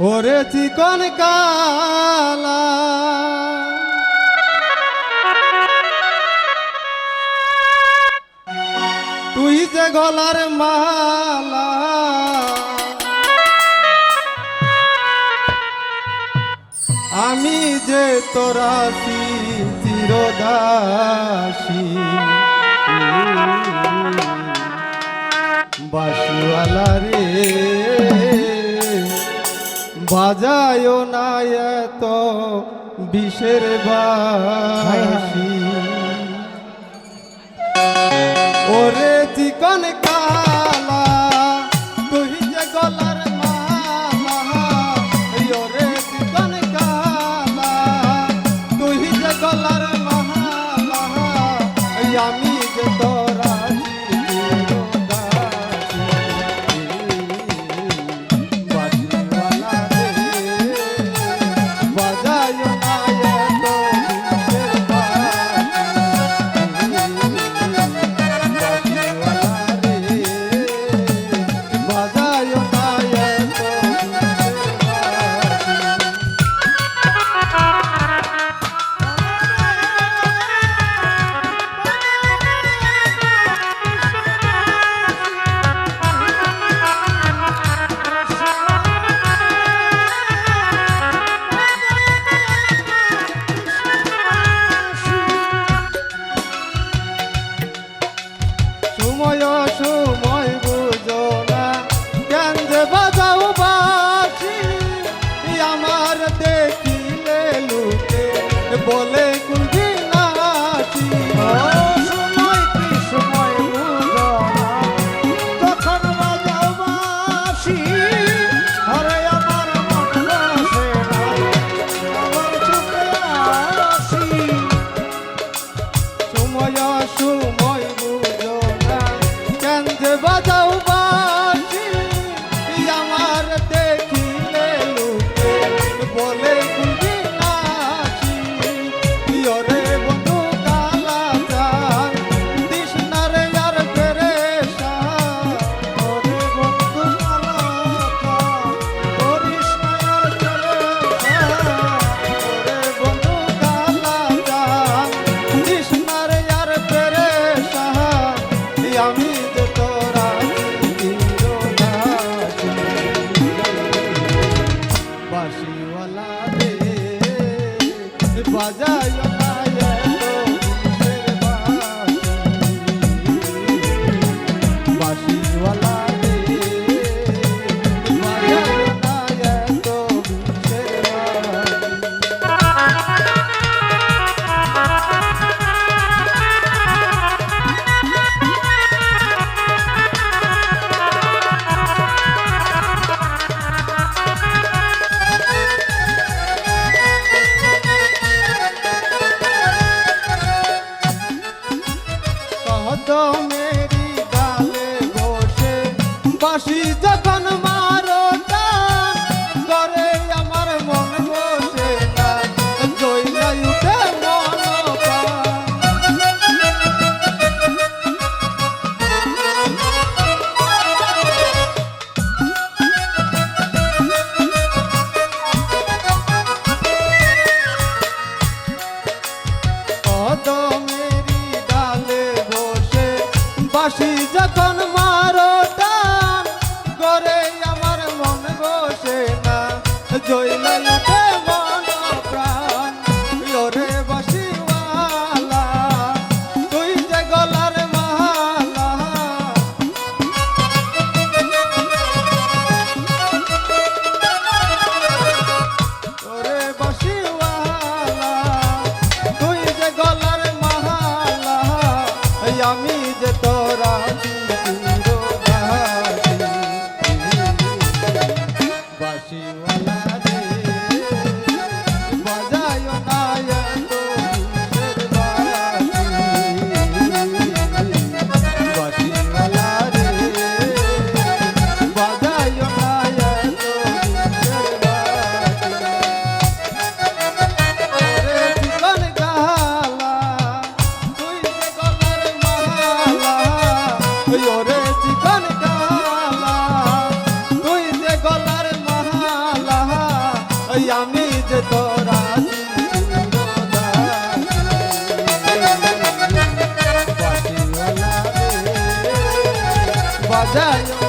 ওরে চিকন কালা। তুই যে গলার মালা। আমি যে তোরাসি চিরদাসি। বাসুয়ালা রে। বাজায়ো না এত বিষের বাসি ওরে চিকন কা Oh, ফাঁসি যখন মারো করে আমার মন বসে না জয় উঠে মন কদমেরি ডালে বসে বাসি যখন মারো ওই আমি যে তোরা বাজায়